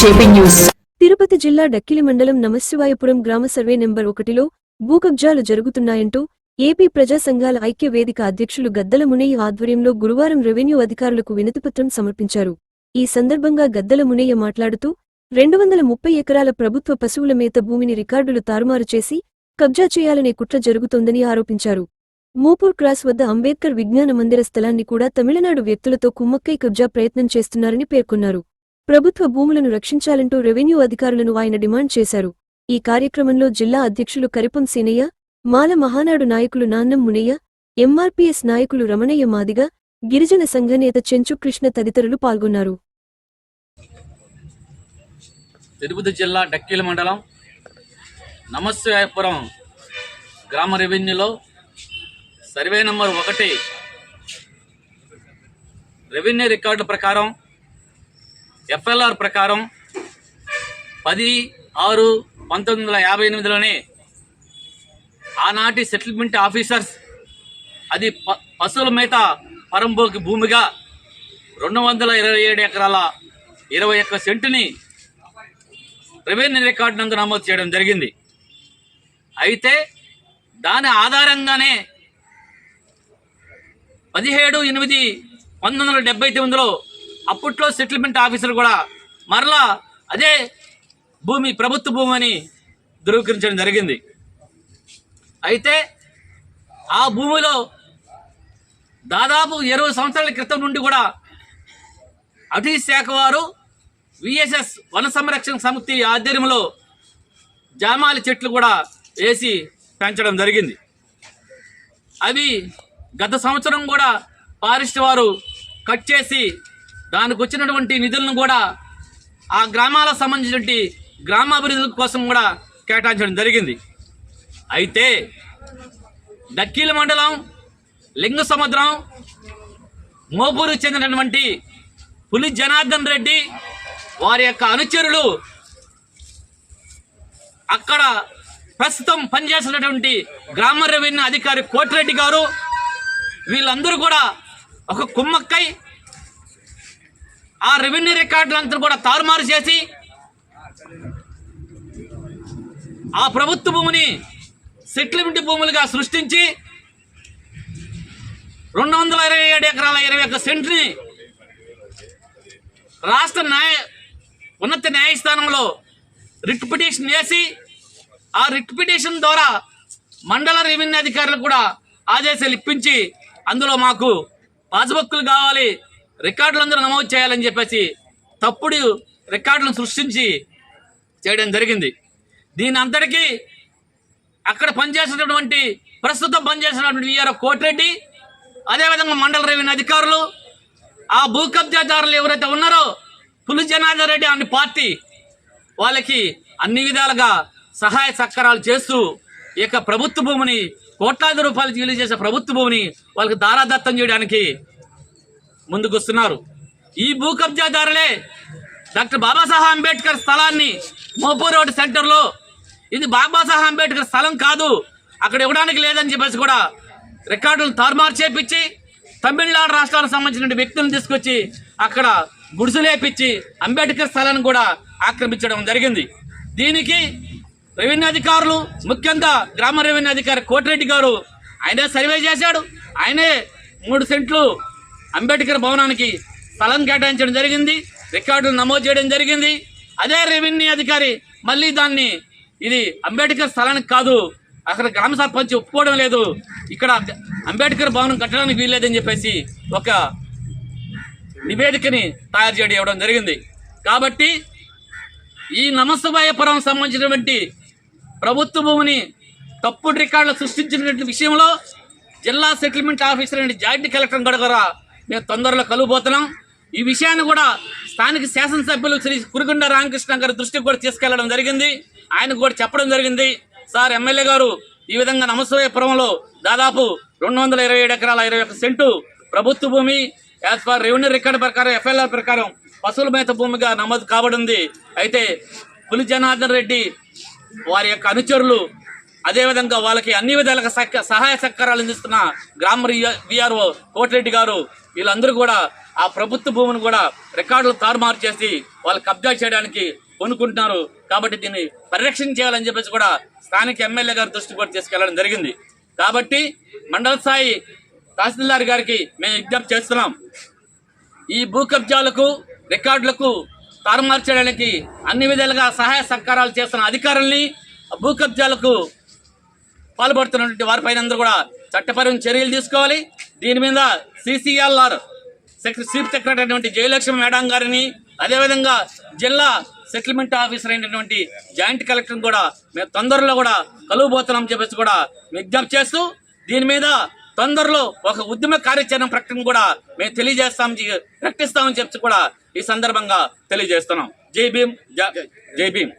JP news. Tirupati జిల్లా డక్కిలి మండలం నమశివాయపురం గ్రామ సర్వే నెంబర్ ఒకటిలో భూకబ్జాలు జరుగుతున్నాయంటూ ఏపీ ప్రజా సంఘాల ఐక్య వేదిక అధ్యక్షులు గద్దల మునయ్య ఆధ్వర్యంలో గురువారం రెవెన్యూ అధికారులకు వినతిపత్రం సమర్పించారు. ఈ సందర్భంగా గద్దల మునయ్య మాట్లాడుతూ రెండు వందల ముప్పై ఎకరాల ప్రభుత్వ పశువుల మేత భూమిని రికార్డులు తారుమారు చేసి కబ్జా చేయాలనే కుట్ర జరుగుతోందని ఆరోపించారు. మూపూర్ క్రాస్ వద్ద అంబేద్కర్ విజ్ఞాన మందిర స్థలాన్ని కూడా తమిళనాడు వ్యక్తులతో కుమ్మక్కై కబ్జా ప్రయత్నం చేస్తున్నారని పేర్కొన్నారు. ప్రభుత్వ భూములను రక్షించాలంటూ రెవెన్యూ అధికారులను ఆయన డిమాండ్ చేశారు. ఈ కార్యక్రమంలో జిల్లా అధ్యక్షులు కరిపం సీనయ్య మాల మహానాడు నాయకులు నాన్నం మునయ్య ఎంఆర్పీఎస్ నాయకులు రమణయ్య మాదిగ గిరిజన సంఘ నేత చెంచు కృష్ణ తదితరులు పాల్గొన్నారు. తిరుపతి జిల్లా డక్కీల మండలం నమస్వాయపురం గ్రామ రెవెన్యూలో సర్వే నంబర్ ఒకటి రెవెన్యూ రికార్డు ప్రకారం ఎఫ్ఎల్ఆర్ ప్రకారం పది ఆరు పంతొమ్మిది వందల యాభై ఎనిమిదిలోనే ఆనాటి సెటిల్మెంట్ ఆఫీసర్స్ అది ప పశువుల మేత పరంబోకి భూమిగా రెండు వందల ఇరవై ఏడు ఎకరాల ఇరవై ఒక్క సెంటుని రెవెన్యూ రికార్డు నందు నమోదు చేయడం జరిగింది. అయితే దాని ఆధారంగానే పదిహేడు ఎనిమిది పంతొమ్మిది వందల డెబ్బై తొమ్మిదిలో అప్పట్లో సెటిల్మెంట్ ఆఫీసర్ కూడా మరలా అదే భూమి ప్రభుత్వ భూమి అని ధృవీకరించడం జరిగింది. అయితే ఆ భూమిలో దాదాపు ఇరవై సంవత్సరాల క్రితం నుండి కూడా అటవీ శాఖ వారు విఎస్ఎస్ వన సంరక్షణ సమితి ఆధ్వర్యంలో జామాలి చెట్లు కూడా వేసి పెంచడం జరిగింది. అవి గత సంవత్సరం కూడా ఫారెస్ట్ వారు కట్ చేసి దానికి వచ్చినటువంటి నిధులను కూడా ఆ గ్రామాలకు సంబంధించినటువంటి గ్రామాభివృద్ధి కోసం కూడా కేటాయించడం జరిగింది. అయితే దక్కీల మండలం లింగ సముద్రం మోపూరు చెందినటువంటి పులి జనార్దన్ రెడ్డి వారి యొక్క అనుచరులు అక్కడ ప్రస్తుతం పనిచేస్తున్నటువంటి గ్రామ రెవెన్యూ అధికారి కోటిరెడ్డి గారు వీళ్ళందరూ కూడా ఒక కుమ్మక్కై ఆ రెవెన్యూ రికార్డులంతా కూడా తారుమారు చేసి ఆ ప్రభుత్వ భూమిని సెటిల్మెంట్ భూములుగా సృష్టించి రెండు వందల ఇరవై ఏడు ఎకరాల ఇరవై ఒక్క సెంట్ని రాష్ట్ర న్యాయ ఉన్నత న్యాయస్థానంలో రిట్ పిటిషన్ వేసి ఆ రిట్ పిటిషన్ ద్వారా మండల రెవెన్యూ అధికారులు కూడా ఆదేశాలు ఇప్పించి అందులో మాకు పాస్బుక్లు కావాలి. రికార్డులు అందరూ నమోదు చేయాలని చెప్పేసి తప్పుడు రికార్డులను సృష్టించి చేయడం జరిగింది. దీని అంతటికీ అక్కడ పనిచేస్తున్నటువంటి ప్రస్తుతం పనిచేసినటువంటి విఆర్ కోటిరెడ్డి అదేవిధంగా మండల రెవెన్యూ అధికారులు ఆ భూ కబ్జాదారులు ఎవరైతే ఉన్నారో పులి జనార్దన్ రెడ్డి అనే పార్టీ వాళ్ళకి అన్ని విధాలుగా సహాయ సహకారాలు చేస్తూ ఈ యొక్క ప్రభుత్వ భూమిని కోట్లాది రూపాయలు తెలియజేసే చేసే ప్రభుత్వ భూమిని వాళ్ళకి దారాదత్తం చేయడానికి ముందుకొస్తున్నారు. ఈ భూ కబ్జాదారులే డాక్టర్ బాబాసాహెబ్ అంబేద్కర్ స్థలాన్ని మోపూర్ రోడ్ సెంటర్లో. ఇది బాబాసాహెబ్ అంబేద్కర్ స్థలం కాదు అక్కడ ఇవ్వడానికి లేదని చెప్పేసి కూడా రికార్డులు తారుమారు చేపించి తమిళనాడు రాష్ట్రానికి సంబంధించిన వ్యక్తులను తీసుకొచ్చి అక్కడ గుడిసెలేపించి అంబేద్కర్ స్థలాన్ని కూడా ఆక్రమించడం జరిగింది. దీనికి రెవెన్యూ అధికారులు ముఖ్యంగా గ్రామ రెవెన్యూ అధికారి కోటిరెడ్డి గారు ఆయనే సర్వే చేశాడు. ఆయనే మూడు సెంట్లు అంబేద్కర్ భవనానికి స్థలం కేటాయించడం జరిగింది రికార్డులు నమోదు చేయడం జరిగింది. అదే రెవెన్యూ అధికారి మళ్ళీ దాన్ని ఇది అంబేద్కర్ స్థలానికి కాదు అక్కడ గ్రామ సర్పంచ్ ఒప్పుకోవడం లేదు. ఇక్కడ అంబేద్కర్ భవనం కట్టడానికి వీల్లేదని చెప్పేసి ఒక నివేదికని తయారు చేయడం ఇవ్వడం జరిగింది. కాబట్టి ఈ నమస్తభాయపురం సంబంధించినటువంటి ప్రభుత్వ భూమిని తప్పుడు రికార్డులు సృష్టించినటువంటి విషయంలో జిల్లా settlement officer and joint collector గడగరా మేము తొందరలో కలుగుపోతున్నాం ఈ విషయాన్ని కూడా స్థానిక శాసనసభ్యులు శ్రీ కురుగుండ రామకృష్ణ గారి దృష్టికి కూడా తీసుకెళ్ళడం జరిగింది. ఆయనకు కూడా చెప్పడం జరిగింది. సార్ ఎమ్మెల్యే గారు ఈ విధంగా నమస్వయపురంలో దాదాపు రెండు వందల ఇరవై ఏడు ఎకరాల ఇరవై ఒక్క సెంటు ప్రభుత్వ భూమి యాజ్ ఫర్ రెవెన్యూ రికార్డు ప్రకారం ఎఫ్ఐఆర్ ప్రకారం పశువుల మేత భూమిగా నమోదు కాబడింది. అయితే పులి జనార్దన్ రెడ్డి వారి యొక్క అనుచరులు అదేవిధంగా వాళ్ళకి అన్ని విధాలుగా సహ- సహాయ సహకారాలు అందిస్తున్న గ్రామ విఆర్ఓ కోటిరెడ్డి గారు వీళ్ళందరూ కూడా ఆ ప్రభుత్వ భూమిని కూడా రికార్డులు తారుమారు చేసి వాళ్ళు కబ్జా చేయడానికి కొనుక్కుంటున్నారు కాబట్టి దీన్ని పరిరక్షణ చేయాలని చెప్పేసి కూడా స్థానిక ఎమ్మెల్యే గారి దృష్టి కూడా తీసుకెళ్ళడం జరిగింది. కాబట్టి మండల స్థాయి తహసీల్దార్ గారికి మేము విజ్ఞప్తి చేస్తున్నాం. ఈ భూ కబ్జాలకు రికార్డులకు తారుమారు చేయడానికి అన్ని విధాలుగా సహాయ సహకారాలు చేస్తున్న అధికారుల్ని భూ కబ్జాలకు పాల్పడుతున్నటువంటి వారిపైన అందరూ కూడా చట్టపరమైన చర్యలు తీసుకోవాలి. దీని మీద సిసిఎల్ఆర్ చీఫ్ సెక్రటరీ అయినటువంటి జయలక్ష్మి మేడం గారిని అదేవిధంగా జిల్లా సెటిల్మెంట్ ఆఫీసర్ అయినటువంటి జాయింట్ కలెక్టర్ కూడా మేము తొందరలో కూడా కలువబోతున్నాం చెప్పేసి కూడా విజ్ఞప్తి చేస్తూ దీని మీద తొందరలో ఒక ఉద్యమ కార్యాచరణ ప్రకటన కూడా మేము తెలియజేస్తాం ప్రకటిస్తామని చెప్పి కూడా ఈ సందర్భంగా తెలియజేస్తున్నాం. జై భీమ్ జై- జై భీమ్.